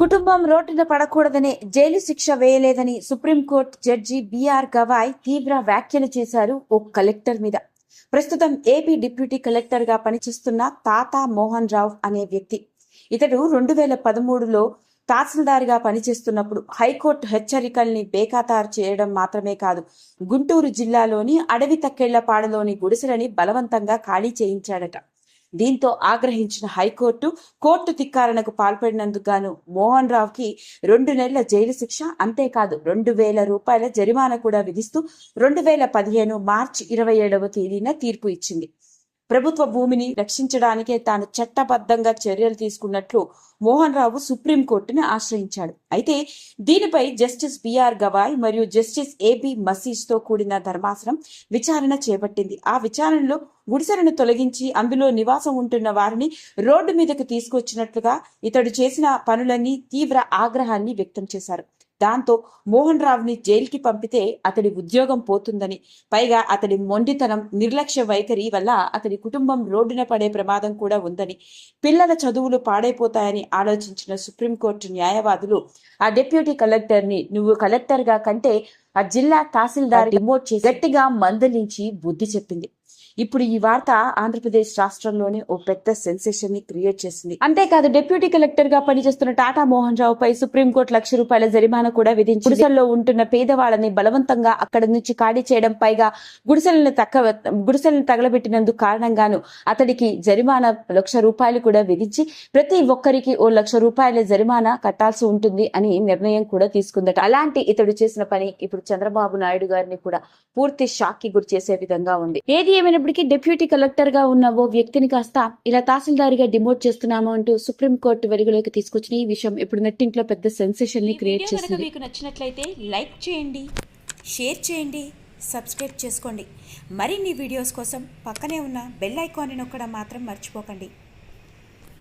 కుటుంబం రోడ్డున పడకూడదని జైలు శిక్ష వేయలేదని supreme court judge BR Gavai తీవ్ర వ్యాఖ్యలు చేశారు ఓ కలెక్టర్ మీద. ప్రస్తుతం ఏపీ డిప్యూటీ కలెక్టర్గా పనిచేస్తున్న తాతా మోహన్ రావు అనే వ్యక్తి. ఇతడు రెండు వేల పదమూడులో తహసీల్దార్గా పనిచేస్తున్నప్పుడు హైకోర్టు హెచ్చరికల్ని బేఖాతారు చేయడం మాత్రమే కాదు గుంటూరు జిల్లాలోని అడవి తక్కేళ్ళపాడలోని గుడిసెలని బలవంతంగా ఖాళీ చేయించాడట. దీంతో ఆగ్రహించిన హైకోర్టు కోర్టు ధిక్కారణకు పాల్పడినందుకు గాను మోహన్ రావుకి రెండు నెలల జైలు శిక్ష అంతేకాదు రెండు వేల రూపాయల జరిమానా కూడా విధిస్తూ రెండు వేల పదిహేను మార్చి ఇరవై ఏడవ తేదీన తీర్పు ఇచ్చింది. ప్రభుత్వ భూమిని రక్షించడానికే తాను చట్టబద్ధంగా చర్యలు తీసుకున్నట్లు మోహన్ రావు సుప్రీంకోర్టును ఆశ్రయించాడు. అయితే దీనిపై జస్టిస్ బిఆర్ గవాయ్ మరియు జస్టిస్ ఏబి మసీజ్తో కూడిన ధర్మాసనం విచారణ చేపట్టింది. ఆ విచారణలో గుడిసెలను తొలగించి అందులో నివాసం ఉంటున్న వారిని రోడ్డు మీదకు తీసుకొచ్చినట్లుగా ఇతడు చేసిన పనులన్నీ తీవ్ర ఆగ్రహాన్ని వ్యక్తం చేశారు. దాంతో మోహన్ రావుని జైలుకి పంపితే అతడి ఉద్యోగం పోతుందని పైగా అతడి మొండితనం నిర్లక్ష్య వైఖరి వల్ల అతడి కుటుంబం రోడ్డున పడే ప్రమాదం కూడా ఉందని పిల్లల చదువులు పాడైపోతాయని ఆలోచించిన సుప్రీంకోర్టు న్యాయవాదులు ఆ డిప్యూటీ కలెక్టర్ని నువ్వు కలెక్టర్గా కంటే ఆ జిల్లా తహసీల్దార్ డిమోట్ చేసి గట్టిగా మందలించి బుద్ధి చెప్పింది. ఇప్పుడు ఈ వార్త ఆంధ్రప్రదేశ్ రాష్ట్రంలోనే ఓ పెద్ద సెన్సేషన్ని క్రియేట్ చేసింది. అంతేకాదు డిప్యూటీ కలెక్టర్గా పనిచేస్తున్న టాటా మోహన్ రావు పై సుప్రీంకోర్టు లక్ష రూపాయల జరిమానా కూడా విధించి గుడిసెల్లో ఉంటున్న పేదవాళ్ళని బలవంతంగా అక్కడి నుంచి ఖాళీ చేయడం పైగా గుడిసెలను తక్క గుడిసెలను తగలబెట్టినందుకు కారణంగాను అతడికి జరిమానా లక్ష రూపాయలు కూడా విధించి ప్రతి ఒక్కరికి ఓ లక్ష రూపాయల జరిమానా కట్టాల్సి ఉంటుంది అని నిర్ణయం కూడా తీసుకుందట. అలాంటి ఇతడు చేసిన పని ఇప్పుడు చంద్రబాబు నాయుడు గారిని కూడా పూర్తి షాక్కి గురి చేసే విధంగా ఉంది. ఏది ఏమైనప్పటికీ డిప్యూటీ కలెక్టర్గా ఉన్న ఓ వ్యక్తిని కాస్త ఇలా తహసీల్దారిగా డిమోట్ చేస్తున్నాము అంటూ సుప్రీంకోర్టు వెలుగులోకి తీసుకొచ్చిన ఈ విషయం ఇప్పుడు నెట్టింట్లో పెద్ద సెన్సేషన్ని క్రియేట్ చేసింది. మీకు నచ్చినట్లయితే లైక్ చేయండి షేర్ చేయండి సబ్స్క్రైబ్ చేసుకోండి. మరిన్ని వీడియోస్ కోసం పక్కనే ఉన్న బెల్ ఐకాన్ని నొక్కడం మాత్రం మర్చిపోకండి.